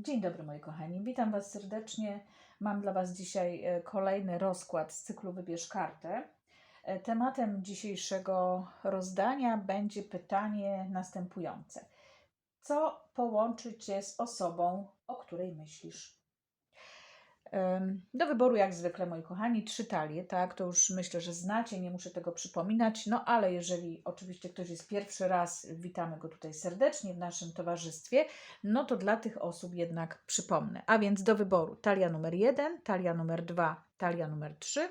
Dzień dobry moi kochani, witam Was serdecznie. Mam dla Was dzisiaj e, kolejny rozkład z cyklu Wybierz kartę. E, Tematem dzisiejszego rozdania będzie pytanie następujące. Co połączy Cię z osobą, o której myślisz? Do wyboru, jak zwykle, moi kochani, trzy talie, tak? To już myślę, że znacie, nie muszę tego przypominać. No ale jeżeli oczywiście ktoś jest pierwszy raz, witamy go tutaj serdecznie w naszym towarzystwie, no to dla tych osób jednak przypomnę. A więc do wyboru talia numer jeden, talia numer dwa, talia numer trzy.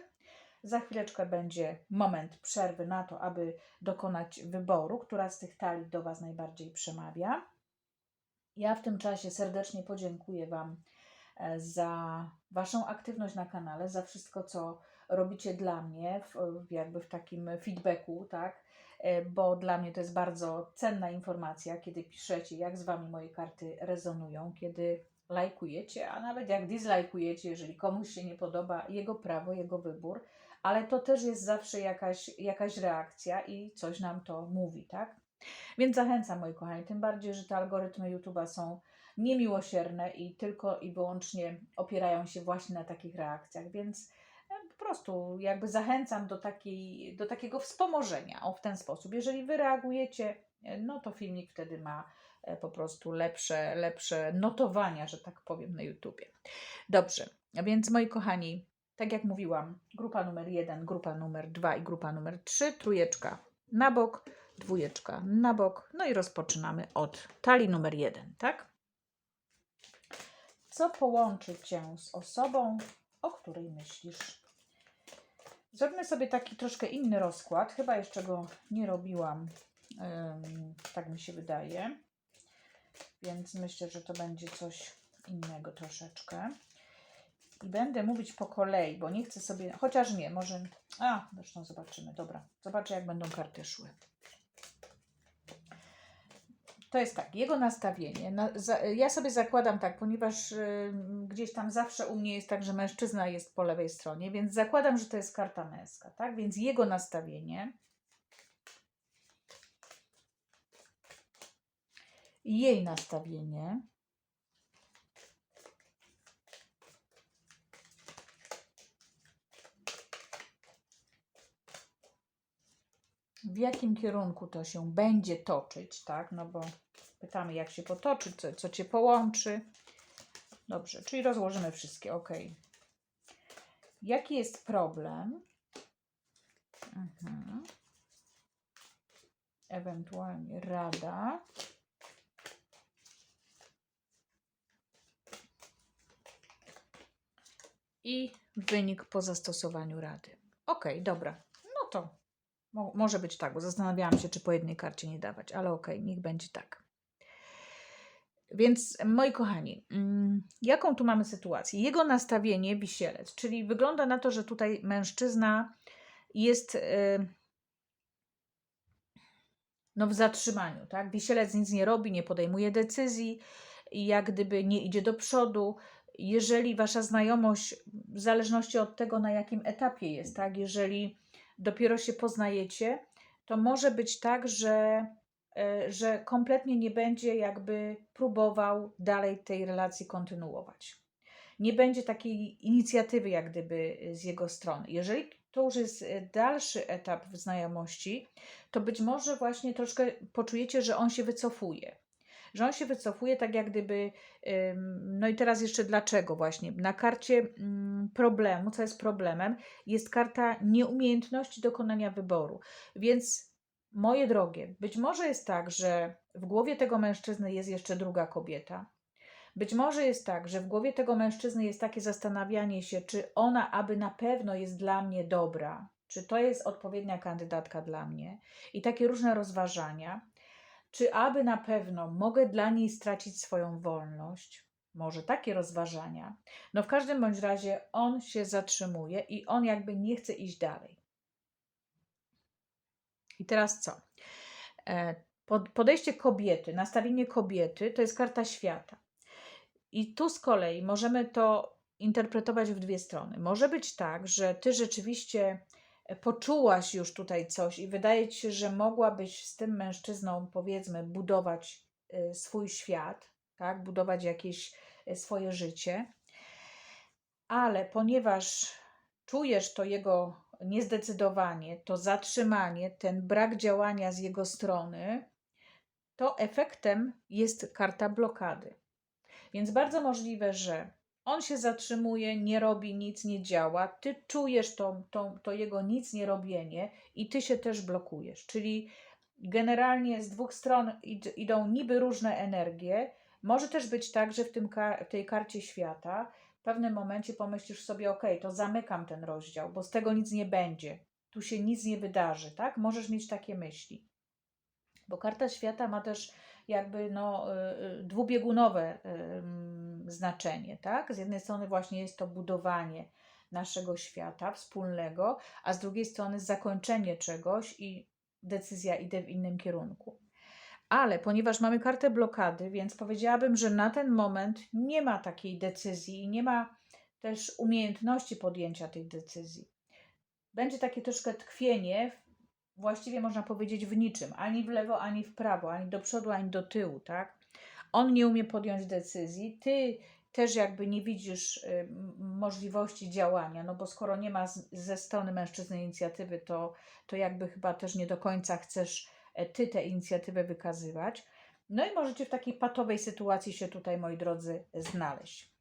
Za chwileczkę będzie moment przerwy na to, aby dokonać wyboru, która z tych talii do Was najbardziej przemawia. Ja w tym czasie serdecznie podziękuję Wam e, za Waszą aktywność na kanale, za wszystko, co robicie dla mnie, w, jakby w takim feedbacku, tak? E, Bo dla mnie to jest bardzo cenna informacja, kiedy piszecie, jak z Wami moje karty rezonują, kiedy lajkujecie, a nawet jak dislajkujecie, jeżeli komuś się nie podoba, jego prawo, jego wybór, ale to też jest zawsze jakaś, jakaś reakcja i coś nam to mówi, tak? Więc zachęcam, moi kochani, tym bardziej, że te algorytmy YouTube'a są niemiłosierne i tylko i wyłącznie opierają się właśnie na takich reakcjach, więc e, po prostu jakby zachęcam do, takiej, do takiego wspomożenia o w ten sposób. Jeżeli wy reagujecie, e, no to filmik wtedy ma e, po prostu lepsze, lepsze notowania, że tak powiem, na YouTubie. Dobrze, więc moi kochani, tak jak mówiłam, grupa numer jeden, grupa numer dwa i grupa numer trzy, trójeczka na bok, dwójeczka na bok, no i rozpoczynamy od talii numer jeden, tak? Co połączy Cię z osobą, o której myślisz? Zrobimy sobie taki troszkę inny rozkład. Chyba jeszcze go nie robiłam. Tak mi się wydaje. Więc myślę, że to będzie coś innego troszeczkę. I będę mówić po kolei, bo nie chcę sobie. Chociaż nie, może. A, zresztą zobaczymy. Dobra, zobaczę, jak będą karty szły to jest tak, jego nastawienie. Na, za, ja sobie zakładam tak, ponieważ y, gdzieś tam zawsze u mnie jest tak, że mężczyzna jest po lewej stronie, więc zakładam, że to jest karta męska, tak? Więc jego nastawienie. Jej nastawienie. w jakim kierunku to się będzie toczyć, tak? No bo pytamy, jak się potoczy, co, co cię połączy. Dobrze, czyli rozłożymy wszystkie, ok. Jaki jest problem? Mhm. Ewentualnie rada. I wynik po zastosowaniu rady. Ok, dobra. No to Mo- może być tak, bo zastanawiałam się, czy po jednej karcie nie dawać, ale okej, niech będzie tak. Więc moi kochani, mm, jaką tu mamy sytuację? Jego nastawienie wisielec, czyli wygląda na to, że tutaj mężczyzna jest y, no w zatrzymaniu, tak? Wisielec nic nie robi, nie podejmuje decyzji jak gdyby nie idzie do przodu. Jeżeli wasza znajomość, w zależności od tego, na jakim etapie jest, tak? Jeżeli dopiero się poznajecie, to może być tak, że, że kompletnie nie będzie jakby próbował dalej tej relacji kontynuować. Nie będzie takiej inicjatywy, jak gdyby z jego strony. Jeżeli to już jest e, dalszy etap w znajomości, to być może właśnie troszkę poczujecie, że on się wycofuje. Że on się wycofuje tak jak gdyby. No i teraz jeszcze dlaczego właśnie? Na karcie mm, problemu, co jest problemem, jest karta nieumiejętności dokonania wyboru. Więc moje drogie, być może jest tak, że w głowie tego mężczyzny jest jeszcze druga kobieta. Być może jest tak, że w głowie tego mężczyzny jest takie zastanawianie się, czy ona aby na pewno jest dla mnie dobra, czy to jest odpowiednia kandydatka dla mnie, i takie różne rozważania, czy aby na pewno mogę dla niej stracić swoją wolność. Może takie rozważania. No w każdym bądź razie on się zatrzymuje i on jakby nie chce iść dalej. I teraz co? E, pod- Podejście kobiety, nastawienie kobiety to jest karta świata. I tu z kolei możemy to interpretować w dwie strony. Może być tak, że ty rzeczywiście poczułaś już tutaj coś i wydaje ci się, że mogłabyś z tym mężczyzną, powiedzmy, budować y, swój świat, tak? budować jakieś e, swoje życie. Ale ponieważ czujesz to jego niezdecydowanie, to zatrzymanie, ten brak działania z jego strony, to efektem jest karta blokady. Więc bardzo możliwe, że on się zatrzymuje, nie robi nic, nie działa, ty czujesz to, to, to jego nic nie robienie i ty się też blokujesz. Czyli generalnie z dwóch stron id- idą niby różne energie. Może też być tak, że w, tym w tej karcie świata pewnym momencie pomyślisz sobie, ok, to zamykam ten rozdział, bo z tego nic nie będzie. Tu się nic nie wydarzy, tak? Możesz mieć takie myśli. Bo karta świata ma też jakby no, y, y, dwubiegunowe znaczenie, tak? Z jednej strony właśnie jest to budowanie naszego świata wspólnego, a z drugiej strony zakończenie czegoś i decyzja idzie w innym kierunku. Ale ponieważ mamy kartę blokady, więc powiedziałabym, że na ten moment nie ma takiej decyzji nie ma też umiejętności podjęcia tej decyzji. Będzie takie troszkę tkwienie, właściwie można powiedzieć w niczym, ani w lewo, ani w prawo, ani do przodu, ani do tyłu, tak? On nie umie podjąć decyzji, ty też jakby nie widzisz y, możliwości działania, no bo skoro nie ma z, ze strony mężczyzny inicjatywy, to, to jakby chyba też nie do końca chcesz ty tę inicjatywę wykazywać. No i możecie w takiej patowej sytuacji się tutaj, moi drodzy, znaleźć.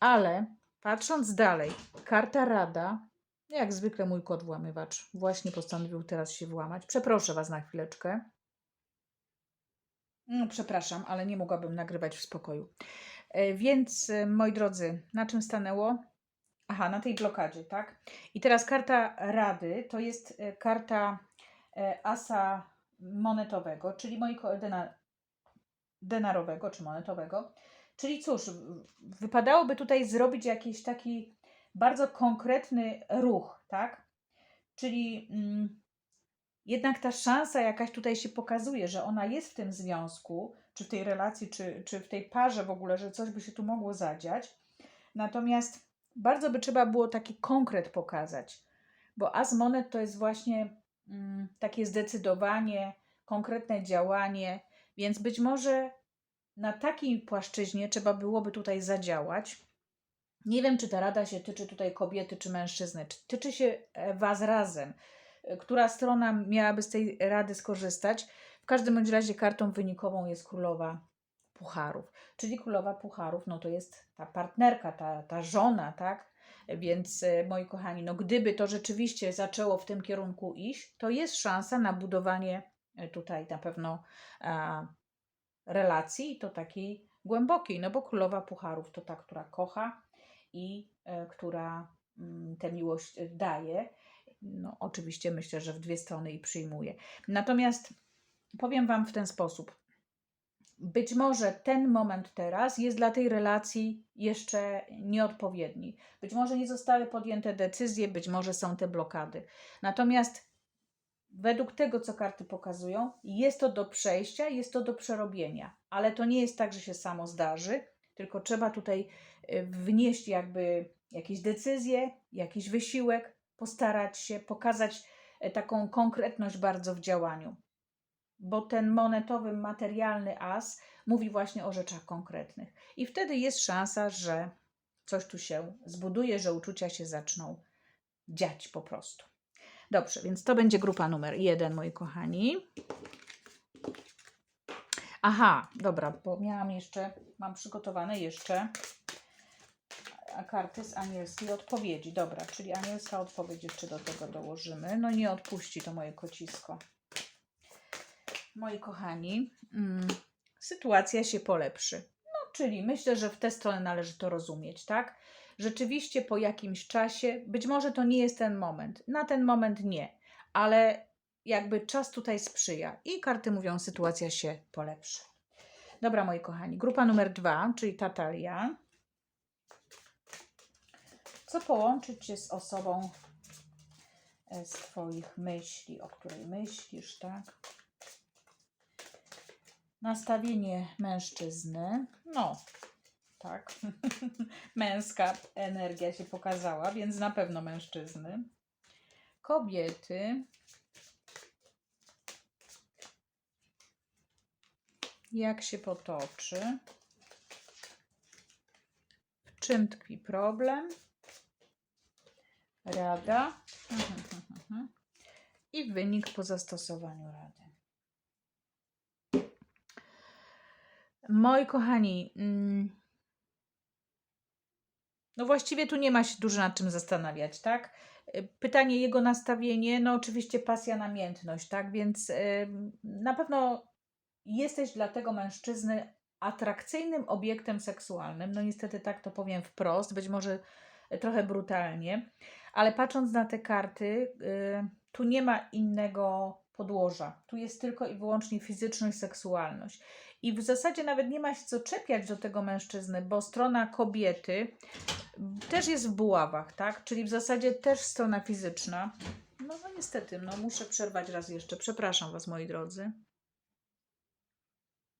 Ale patrząc dalej, karta rada, jak zwykle mój kot włamywacz właśnie postanowił teraz się włamać. Przeproszę Was na chwileczkę. No, przepraszam, ale nie mogłabym nagrywać w spokoju. E, Więc, e, moi drodzy, na czym stanęło? Aha, na tej blokadzie, tak? I teraz karta rady to jest e, karta e, asa monetowego, czyli mojego dena, denarowego czy monetowego. Czyli cóż, wypadałoby tutaj zrobić jakiś taki bardzo konkretny ruch, tak? Czyli mm, jednak ta szansa jakaś tutaj się pokazuje, że ona jest w tym związku, czy w tej relacji, czy, czy w tej parze w ogóle, że coś by się tu mogło zadziać. Natomiast bardzo by trzeba było taki konkret pokazać, bo as monet to jest właśnie takie zdecydowanie, konkretne działanie, więc być może na takiej płaszczyźnie trzeba byłoby tutaj zadziałać. Nie wiem, czy ta rada się tyczy tutaj kobiety czy mężczyzny, czy tyczy się e, Was razem. E, Która strona miałaby z tej rady skorzystać? W każdym bądź razie kartą wynikową jest królowa pucharów. Czyli królowa pucharów, no to jest ta partnerka, ta, ta żona, tak? Więc e, moi kochani, no gdyby to rzeczywiście zaczęło w tym kierunku iść, to jest szansa na budowanie e, tutaj na pewno a, relacji i to takiej głębokiej, no bo królowa pucharów to ta, która kocha i e, która mm, tę miłość daje. No, oczywiście myślę, że w dwie strony i przyjmuje. Natomiast powiem Wam w ten sposób. Być może ten moment teraz jest dla tej relacji jeszcze nieodpowiedni. Być może nie zostały podjęte decyzje, być może są te blokady. Natomiast według tego, co karty pokazują, jest to do przejścia, jest to do przerobienia. Ale to nie jest tak, że się samo zdarzy, tylko trzeba tutaj y, wnieść jakby jakieś decyzje, jakiś wysiłek, postarać się pokazać e, taką konkretność bardzo w działaniu. Bo ten monetowy, materialny as mówi właśnie o rzeczach konkretnych. I wtedy jest szansa, że coś tu się zbuduje, że uczucia się zaczną dziać po prostu. Dobrze, więc to będzie grupa numer jeden, moi kochani. Aha, dobra, bo miałam jeszcze, mam przygotowane jeszcze karty z anielskiej odpowiedzi. Dobra, czyli anielska odpowiedź jeszcze do tego dołożymy. No nie odpuści to moje kocisko. Moi kochani, mm, sytuacja się polepszy. No, czyli myślę, że w tę stronę należy to rozumieć, tak? Rzeczywiście po jakimś czasie, być może to nie jest ten moment, na ten moment nie, ale jakby czas tutaj sprzyja i karty mówią, sytuacja się polepszy. Dobra, moi kochani, grupa numer dwa, czyli Tatalia. Co połączyć cię z osobą e, z Twoich myśli, o której myślisz, tak? Nastawienie mężczyzny. No, tak. Męska energia się pokazała, więc na pewno mężczyzny. Kobiety. Jak się potoczy? W czym tkwi problem? Rada. I wynik po zastosowaniu rady. Moi kochani, mm, no właściwie tu nie ma się dużo nad czym zastanawiać, tak? Y, Pytanie jego nastawienie, no oczywiście pasja, namiętność, tak? Więc ym, na pewno jesteś dla tego mężczyzny atrakcyjnym obiektem seksualnym. No niestety tak to powiem wprost, być może trochę brutalnie, ale patrząc na te karty, y, tu nie ma innego podłoża. Tu jest tylko i wyłącznie fizyczność, seksualność. I w zasadzie nawet nie ma się co czepiać do tego mężczyzny, bo strona kobiety też jest w buławach, tak? Czyli w zasadzie też strona fizyczna. No, no niestety, no muszę przerwać raz jeszcze. Przepraszam Was, moi drodzy.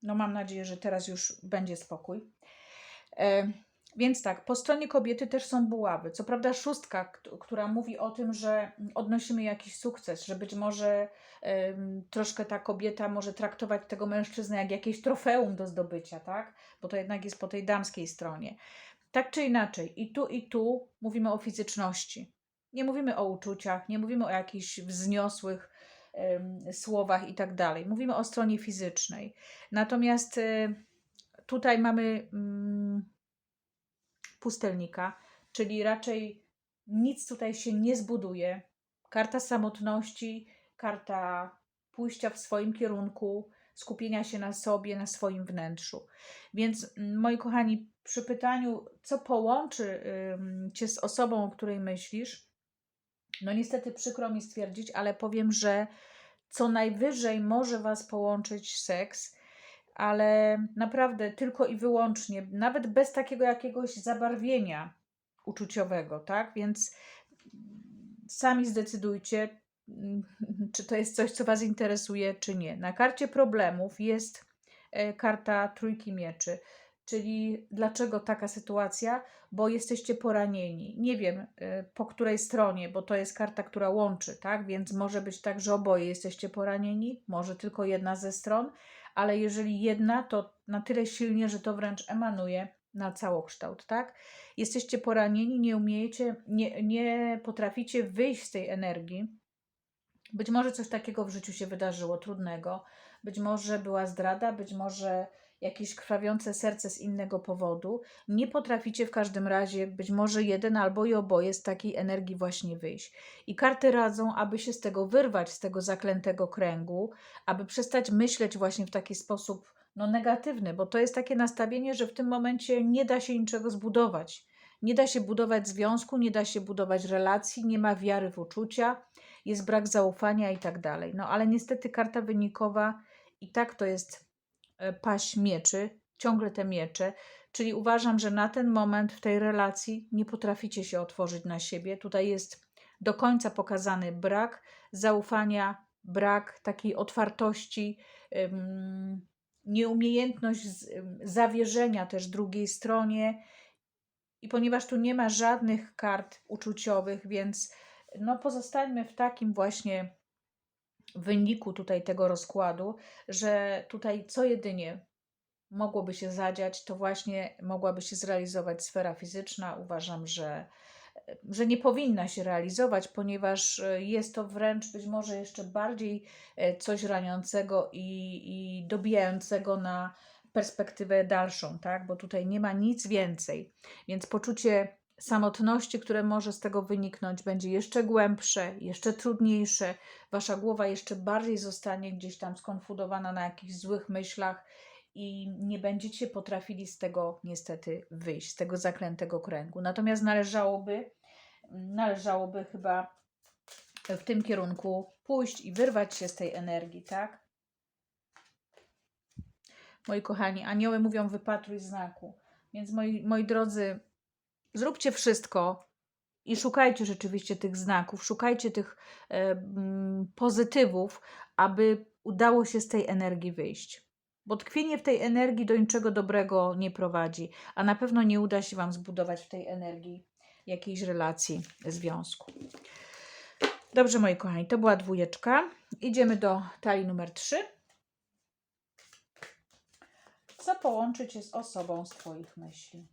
No mam nadzieję, że teraz już będzie spokój. E, więc tak, po stronie kobiety też są buławy. Co prawda szóstka, kt- która mówi o tym, że odnosimy jakiś sukces, że być może troszkę ta kobieta może traktować tego mężczyznę jak jakieś trofeum do zdobycia, tak? Bo to jednak jest po tej damskiej stronie. Tak czy inaczej, i tu, i tu mówimy o fizyczności. Nie mówimy o uczuciach, nie mówimy o jakichś wzniosłych słowach i tak dalej. Mówimy o stronie fizycznej. Natomiast y, tutaj mamy mm, pustelnika, czyli raczej nic tutaj się nie zbuduje. Karta samotności, karta pójścia w swoim kierunku, skupienia się na sobie, na swoim wnętrzu. Więc mm, moi kochani, przy pytaniu, co połączy cię z osobą, o której myślisz, no niestety przykro mi stwierdzić, ale powiem, że co najwyżej może was połączyć seks, ale naprawdę tylko i wyłącznie, nawet bez takiego jakiegoś zabarwienia uczuciowego, tak? Więc sami zdecydujcie, czy to jest coś, co Was interesuje, czy nie. Na karcie problemów jest e, karta trójki mieczy, czyli dlaczego taka sytuacja? Bo jesteście poranieni. Nie wiem e, po której stronie, bo to jest karta, która łączy, tak? Więc może być tak, że oboje jesteście poranieni, może tylko jedna ze stron, ale jeżeli jedna, to na tyle silnie, że to wręcz emanuje na całokształt, tak? Jesteście poranieni, nie umiecie, nie, nie potraficie wyjść z tej energii. Być może coś takiego w życiu się wydarzyło trudnego, być może była zdrada, być może jakieś krwawiące serce z innego powodu. Nie potraficie w każdym razie, być może jeden albo i oboje, z takiej energii właśnie wyjść. I karty radzą, aby się z tego wyrwać, z tego zaklętego kręgu, aby przestać myśleć właśnie w taki sposób no, negatywny, bo to jest takie nastawienie, że w tym momencie nie da się niczego zbudować. Nie da się budować związku, nie da się budować relacji, nie ma wiary w uczucia, jest brak zaufania i tak dalej. No ale niestety karta wynikowa i tak to jest paść mieczy, ciągle te miecze, czyli uważam, że na ten moment w tej relacji nie potraficie się otworzyć na siebie. Tutaj jest do końca pokazany brak zaufania, brak takiej otwartości, nieumiejętność zawierzenia też drugiej stronie. I ponieważ tu nie ma żadnych kart uczuciowych, więc no pozostańmy w takim właśnie wyniku tutaj tego rozkładu, że tutaj co jedynie mogłoby się zadziać, to właśnie mogłaby się zrealizować sfera fizyczna. Uważam, że, że nie powinna się realizować, ponieważ e, jest to wręcz być może jeszcze bardziej e, coś raniącego i, i dobijającego na perspektywę dalszą, tak? Bo tutaj nie ma nic więcej. Więc poczucie samotności, które może z tego wyniknąć, będzie jeszcze głębsze, jeszcze trudniejsze. Wasza głowa jeszcze bardziej zostanie gdzieś tam skonfudowana na jakichś złych myślach i nie będziecie potrafili z tego niestety wyjść, z tego zaklętego kręgu. Natomiast należałoby, należałoby chyba w tym kierunku pójść i wyrwać się z tej energii, tak? Moi kochani, anioły mówią wypatruj znaku. Więc moi, moi drodzy, zróbcie wszystko i szukajcie rzeczywiście tych znaków, szukajcie tych e, mm, pozytywów, aby udało się z tej energii wyjść. Bo tkwienie w tej energii do niczego dobrego nie prowadzi, a na pewno nie uda się Wam zbudować w tej energii jakiejś relacji, związku. Dobrze, moi kochani, to była dwójeczka. Idziemy do talii numer 3. Co połączy Cię z osobą z Twoich myśli?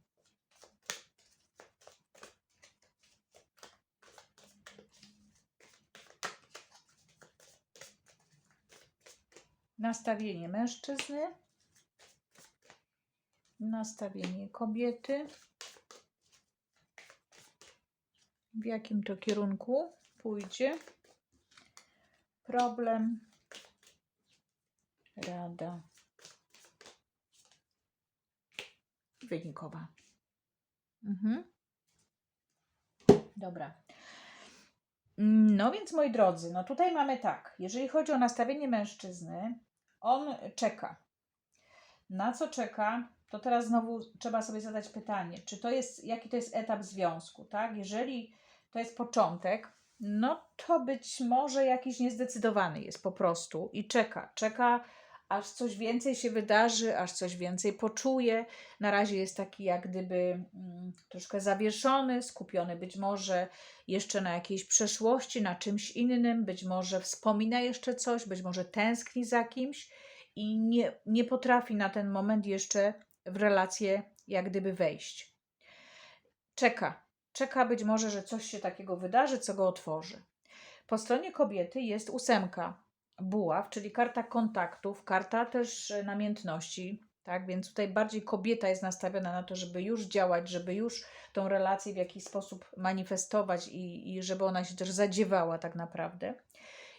Nastawienie mężczyzny, nastawienie kobiety. W jakim to kierunku pójdzie? Problem, rada wynikowa. Mhm. Dobra. No więc moi drodzy, no tutaj mamy tak, jeżeli chodzi o nastawienie mężczyzny, on czeka. Na co czeka? To teraz znowu trzeba sobie zadać pytanie, czy to jest, jaki to jest etap związku, tak? Jeżeli to jest początek, no to być może jakiś niezdecydowany jest po prostu i czeka. Czeka, aż coś więcej się wydarzy, aż coś więcej poczuje. Na razie jest taki jak gdyby mm, troszkę zawieszony, skupiony być może jeszcze na jakiejś przeszłości, na czymś innym, być może wspomina jeszcze coś, być może tęskni za kimś i nie, nie potrafi na ten moment jeszcze w relację jak gdyby wejść. Czeka, czeka być może, że coś się takiego wydarzy, co go otworzy. Po stronie kobiety jest ósemka buław, czyli karta kontaktów, karta też e, namiętności, tak? Więc tutaj bardziej kobieta jest nastawiona na to, żeby już działać, żeby już tą relację w jakiś sposób manifestować i, i żeby ona się też zadziewała tak naprawdę.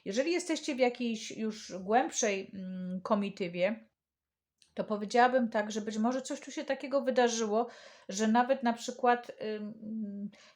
Jeżeli jesteście w jakiejś już głębszej mm, komitywie, to powiedziałabym tak, że być może coś tu się takiego wydarzyło, że nawet na przykład,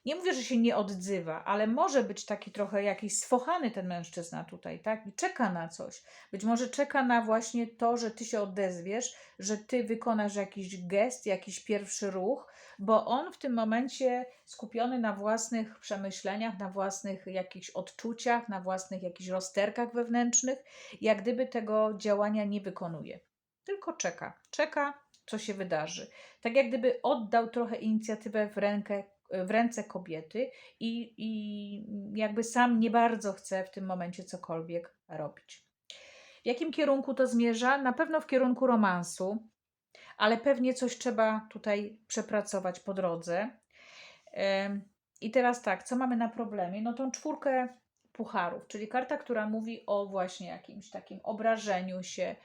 nie mówię, że się nie odzywa, ale może być taki trochę jakiś sfochany ten mężczyzna tutaj, tak? I czeka na coś. Być może czeka na właśnie to, że ty się odezwiesz, że ty wykonasz jakiś gest, jakiś pierwszy ruch, bo on w tym momencie skupiony na własnych przemyśleniach, na własnych jakichś odczuciach, na własnych jakichś rozterkach wewnętrznych, jak gdyby tego działania nie wykonuje tylko czeka. Czeka, co się wydarzy. Tak jak gdyby oddał trochę inicjatywę w, rękę, w ręce kobiety i, i jakby sam nie bardzo chce w tym momencie cokolwiek robić. W jakim kierunku to zmierza? Na pewno w kierunku romansu, ale pewnie coś trzeba tutaj przepracować po drodze. I teraz tak, co mamy na problemie? No tą czwórkę pucharów, czyli karta, która mówi o właśnie jakimś takim obrażeniu się,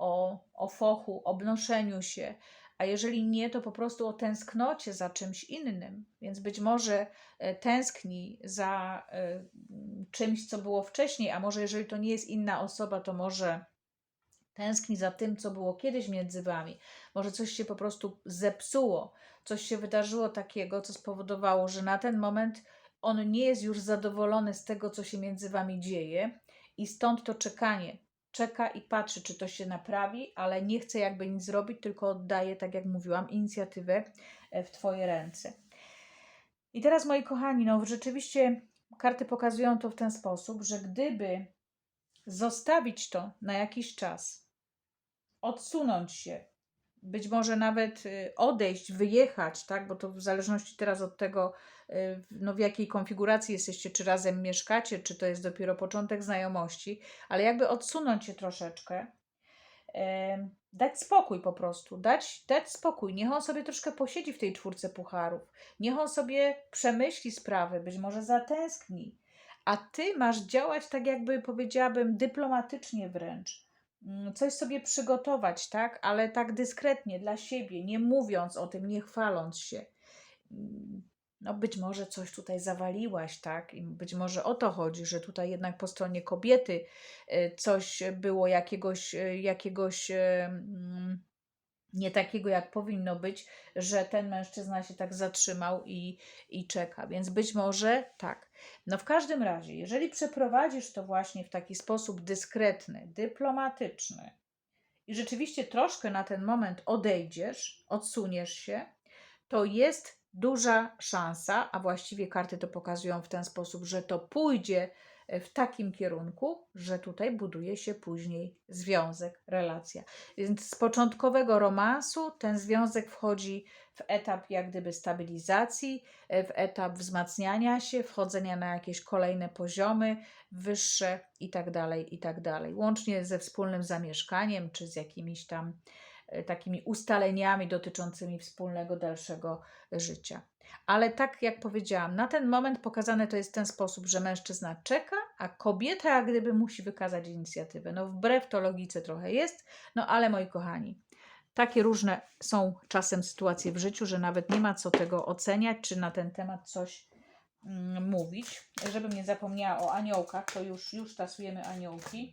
o, o fochu, obnoszeniu się, a jeżeli nie, to po prostu o tęsknocie za czymś innym. Więc być może e, tęskni za e, czymś, co było wcześniej, a może jeżeli to nie jest inna osoba, to może tęskni za tym, co było kiedyś między wami. Może coś się po prostu zepsuło, coś się wydarzyło takiego, co spowodowało, że na ten moment on nie jest już zadowolony z tego, co się między wami dzieje, i stąd to czekanie czeka i patrzy, czy to się naprawi, ale nie chce jakby nic zrobić, tylko oddaje, tak jak mówiłam, inicjatywę e, w Twoje ręce. I teraz, moi kochani, no rzeczywiście karty pokazują to w ten sposób, że gdyby zostawić to na jakiś czas, odsunąć się, być może nawet y, odejść, wyjechać, tak, bo to w zależności teraz od tego, y, no, w jakiej konfiguracji jesteście, czy razem mieszkacie, czy to jest dopiero początek znajomości, ale jakby odsunąć się troszeczkę, dać spokój po prostu, dać, dać spokój. Niech on sobie troszkę posiedzi w tej czwórce pucharów, niech on sobie przemyśli sprawy, być może zatęskni, a ty masz działać tak, jakby powiedziałabym, dyplomatycznie wręcz coś sobie przygotować, tak, ale tak dyskretnie dla siebie, nie mówiąc o tym, nie chwaląc się. Mm, no być może coś tutaj zawaliłaś, tak? I być może o to chodzi, że tutaj jednak po stronie kobiety y, coś było jakiegoś, y, jakiegoś mm, nie takiego, jak powinno być, że ten mężczyzna się tak zatrzymał i, i czeka. Więc być może tak. No w każdym razie, jeżeli przeprowadzisz to właśnie w taki sposób dyskretny, dyplomatyczny i rzeczywiście troszkę na ten moment odejdziesz, odsuniesz się, to jest duża szansa, a właściwie karty to pokazują w ten sposób, że to pójdzie w takim kierunku, że tutaj buduje się później związek, relacja. Więc z początkowego romansu ten związek wchodzi w etap jak gdyby stabilizacji, w etap wzmacniania się, wchodzenia na jakieś kolejne poziomy wyższe i tak dalej, i tak. Łącznie ze wspólnym zamieszkaniem, czy z jakimiś tam takimi ustaleniami dotyczącymi wspólnego dalszego życia. Ale tak jak powiedziałam, na ten moment pokazane to jest w ten sposób, że mężczyzna czeka, a kobieta jak gdyby musi wykazać inicjatywę. No wbrew to logice trochę jest, no ale moi kochani, takie różne są czasem sytuacje w życiu, że nawet nie ma co tego oceniać, czy na ten temat coś mm, mówić. Żebym nie zapomniała o aniołkach, to już, już tasujemy aniołki.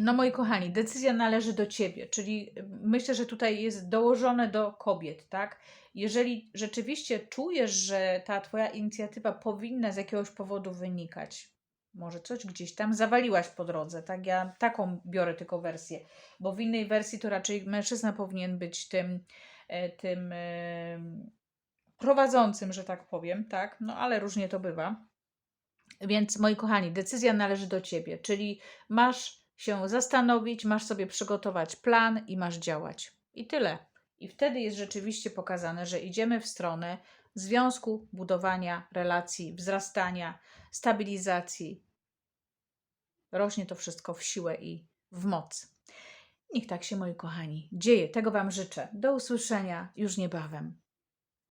No moi kochani, decyzja należy do Ciebie, czyli y, myślę, że tutaj jest dołożone do kobiet, tak? Jeżeli rzeczywiście czujesz, że ta Twoja inicjatywa powinna z jakiegoś powodu wynikać, może coś gdzieś tam zawaliłaś po drodze, tak? Ja taką biorę tylko wersję, bo w innej wersji to raczej mężczyzna powinien być tym, e, tym e, prowadzącym, że tak powiem, tak? No ale różnie to bywa. Więc moi kochani, decyzja należy do Ciebie, czyli masz się zastanowić, masz sobie przygotować plan i masz działać. I tyle. I wtedy jest rzeczywiście pokazane, że idziemy w stronę związku, budowania relacji, wzrastania, stabilizacji. Rośnie to wszystko w siłę i w moc. Niech tak się, moi kochani, dzieje. Tego Wam życzę. Do usłyszenia już niebawem.